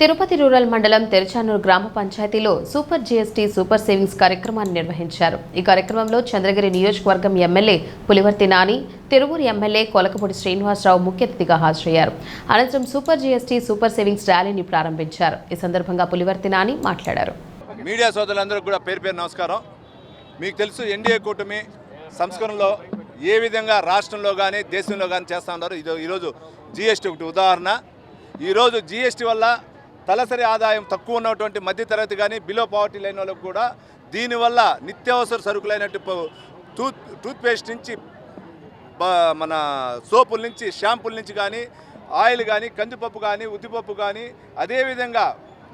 Tirupati rural మండలం తెరచానూరు గ్రామ పంచాయతీలో సూపర్ జీఎస్టీ సూపర్ సేవింగ్స్ కార్యక్రమాన్ని నిర్వహించారు. ఈ కార్యక్రమంలో చంద్రగిరి నియోజకవర్గం ఎమ్మెల్యే పులివర్తి నాని తిరువూరు ఎమ్మెల్యే కొలకపూడి శ్రీనివాసరావు ముఖ్య అతిథిగా హాజరయ్యారు. అనంతరం సూపర్ జీఎస్టీ సూపర్ సేవింగ్స్ ర్యాలీని ప్రారంభించారు. ఈ సందర్భంగా పులివర్తి నాని మాట్లాడారు. మీడియా సోదరులందరూ కూడా పేరు పేరు నమస్కారం. మీకు తెలుసు ఎన్డీఏ కూటమి సంస్కరణలో ఏ విధంగా రాష్ట్రంలో కానీ దేశంలో కానీ చేస్తూ ఉన్నారు. ఇది ఈరోజు జీఎస్టీ ఒకటి ఉదాహరణ. ఈరోజు జీఎస్టీ వల్ల తలసరి ఆదాయం తక్కువ ఉన్నటువంటి మధ్యతరగతి కానీ బిలో పావర్టీ లేని వాళ్ళకు కూడా దీనివల్ల నిత్యావసర సరుకులైనట్టు టూత్ టూత్పేస్ట్ నుంచి మన సోపుల నుంచి షాంపుల నుంచి కానీ ఆయిల్ కానీ కందిపప్పు కానీ ఉద్దిపప్పు కానీ అదేవిధంగా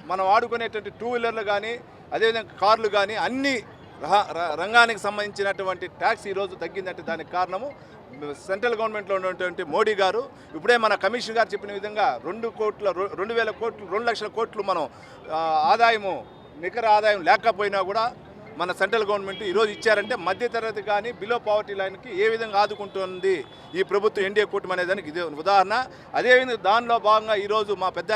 మనం వాడుకునేటువంటి టూ వీలర్లు కానీ అదేవిధంగా కార్లు కానీ అన్ని రంగానికి సంబంధించినటువంటి ట్యాక్స్ ఈరోజు తగ్గిందంటే దానికి కారణము సెంట్రల్ గవర్నమెంట్లో ఉన్నటువంటి మోడీ గారు. ఇప్పుడే మన కమిషన్ గారు చెప్పిన విధంగా రెండు కోట్ల రొ- రెండు వేల కోట్లు రెండు లక్షల కోట్లు మనం ఆదాయము నికర ఆదాయం లేకపోయినా కూడా మన సెంట్రల్ గవర్నమెంట్ ఈరోజు ఇచ్చారంటే మధ్యతరగతి కానీ బిలో పావర్టీ లైన్కి ఏ విధంగా ఆదుకుంటుంది ఈ ప్రభుత్వం ఎన్డీఏ కూటమి అనే దానికి ఇదే ఉదాహరణ. అదేవిధంగా దానిలో భాగంగా ఈరోజు మా పెద్ద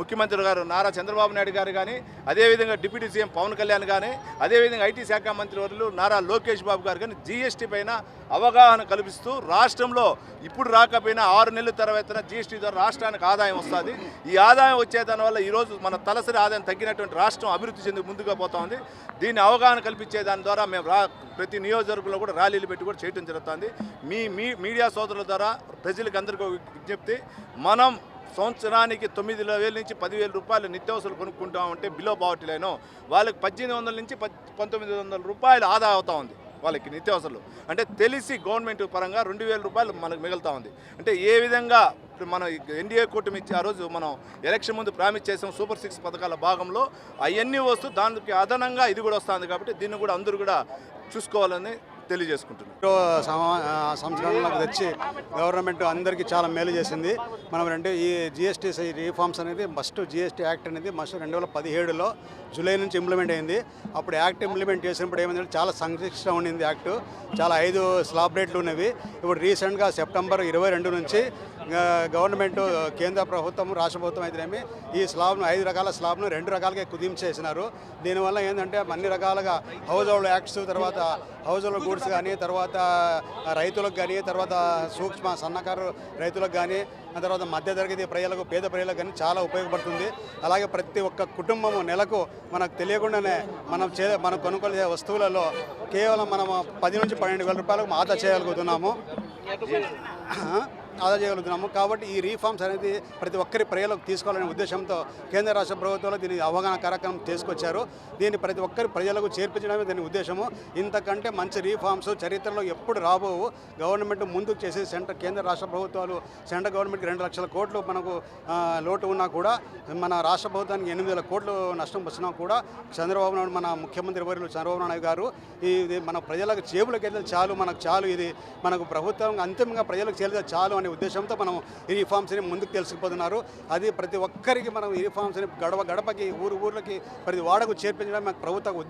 ముఖ్యమంత్రి గారు నారా చంద్రబాబు నాయుడు గారు కానీ అదేవిధంగా డిప్యూటీ సీఎం పవన్ కళ్యాణ్ కానీ అదేవిధంగా ఐటీ శాఖ మంత్రి వర్లు నారా లోకేష్ బాబు గారు కానీ జీఎస్టీ పైన అవగాహన కల్పిస్తూ రాష్ట్రంలో ఇప్పుడు రాకపోయినా ఆరు నెలల తర్వాత జీఎస్టీ ద్వారా రాష్ట్రానికి ఆదాయం వస్తుంది. ఈ ఆదాయం వచ్చే దానివల్ల ఈరోజు మన తలసరి ఆదాయం తగ్గినటువంటి రాష్ట్రం అభివృద్ధి చెంది ముందుగా పోతా ఉంది. దీన్ని అవగాహన కల్పించే దాని ద్వారా మేము రా ప్రతి నియోజకవర్గంలో కూడా ర్యాలీలు పెట్టి కూడా చేయడం జరుగుతుంది. మీ మీ మీడియా సోదరుల ద్వారా ప్రజలకు అందరికీ విజ్ఞప్తి. మనం సంవత్సరానికి తొమ్మిది వేల నుంచి పదివేల రూపాయలు నిత్యావసరాలు కొనుక్కుంటామంటే బిలో పావర్టీ వాళ్ళకి పద్దెనిమిది వందల నుంచి పంతొమ్మిది వందల రూపాయలు ఆదా అవుతా ఉంది. వాళ్ళకి నిత్యావసరాలు. అంటే తెలిసి గవర్నమెంట్ పరంగా రెండు వేల రూపాయలు మనకు మిగులుతా ఉంది. అంటే ఏ విధంగా మనం ఎన్డీఏ కూటమి ఇచ్చి ఆ రోజు మనం ఎలక్షన్ ముందు ప్రామిస్ చేసాం సూపర్ సిక్స్ పథకాల భాగంలో అవన్నీ వస్తూ దానికి అదనంగా ఇది కూడా వస్తుంది కాబట్టి దీన్ని కూడా అందరూ కూడా చూసుకోవాలని తెలియజేసుకుంటున్నాను సంస్కరణలకు తెచ్చి గవర్నమెంట్ అందరికీ చాలా మేలు చేసింది. మనం రెండు ఈ జిఎస్టీ రీఫార్మ్స్ అనేది ఫస్ట్ జిఎస్టీ యాక్ట్ అనేది మస్ట్ రెండు వేల పదిహేడులో జూలై నుంచి ఇంప్లిమెంట్ అయింది. అప్పుడు యాక్ట్ ఇంప్లిమెంట్ చేసినప్పుడు ఏమైందంటే చాలా సంక్లిష్టం ఉండింది యాక్ట్. చాలా ఐదు స్లాబ్ రేట్లు ఉన్నవి. ఇప్పుడు రీసెంట్గా సెప్టెంబర్ ఇరవై రెండు నుంచి గవర్నమెంట్ కేంద్ర ప్రభుత్వం రాష్ట్ర ప్రభుత్వం అయితేనేమి ఈ స్లాబ్ను ఐదు రకాల స్లాబ్ను రెండు రకాలుగా కుదించేసినారు. దీనివల్ల ఏంటంటే అన్ని రకాలుగా హౌస్ హోల్డ్ యాక్ట్స్ తర్వాత హోల్డ్ గూడ్స్ కానీ తర్వాత రైతులకు కానీ తర్వాత సూక్ష్మ సన్నకారు రైతులకు కానీ ఆ తర్వాత మధ్యతరగతి ప్రజలకు పేద ప్రజలకు కానీ చాలా ఉపయోగపడుతుంది. అలాగే ప్రతి ఒక్క కుటుంబము నెలకు మనకు తెలియకుండానే మనం చే మనం కొనుగోలు వస్తువులలో కేవలం మనం పది నుంచి పన్నెండు వేల రూపాయలకు ఆదా చేయగలుగుతున్నాము. ఆదా చేయగలుగుతున్నాము. కాబట్టి ఈ రీఫార్మ్స్ అనేది ప్రతి ఒక్కరి ప్రజలకు తీసుకోవాలనే ఉద్దేశంతో కేంద్ర రాష్ట్ర ప్రభుత్వాలు దీని అవగాహన కార్యక్రమం తీసుకొచ్చారు దీన్ని ప్రతి ఒక్కరి ప్రజలకు చేర్పించడమే దీని ఉద్దేశము. ఇంతకంటే మంచి రీఫార్మ్స్ చరిత్రలో ఎప్పుడు రాబోవు. గవర్నమెంట్ ముందుకు చేసి సెంటర్ కేంద్ర రాష్ట్ర ప్రభుత్వాలు సెంట్రల్ గవర్నమెంట్కి రెండు లక్షల కోట్లు మనకు లోటు ఉన్నా కూడా మన రాష్ట్ర ప్రభుత్వానికి ఎనిమిది వేల కోట్లు నష్టం వచ్చినా కూడా చంద్రబాబు నాయుడు మన ముఖ్యమంత్రి వర్యులు చంద్రబాబు నాయుడు గారు ఇది మన ప్రజలకు జేబులకు వెళ్తే చాలు మనకు చాలు ఇది మనకు ప్రభుత్వం అంతిమంగా ప్రజలకు చేరితే చాలు అనే ఉద్దేశంతో మనం ఈ రిఫార్మ్స్ని ముందుకు తెలుసుకుపోతున్నారు అది ప్రతి ఒక్కరికి మనం ఈ రిఫార్మ్స్ని గడప గడపకి ఊరు ఊర్లకి ప్రతి వాడకు చేర్పించడం మాకు ప్రభుత్వ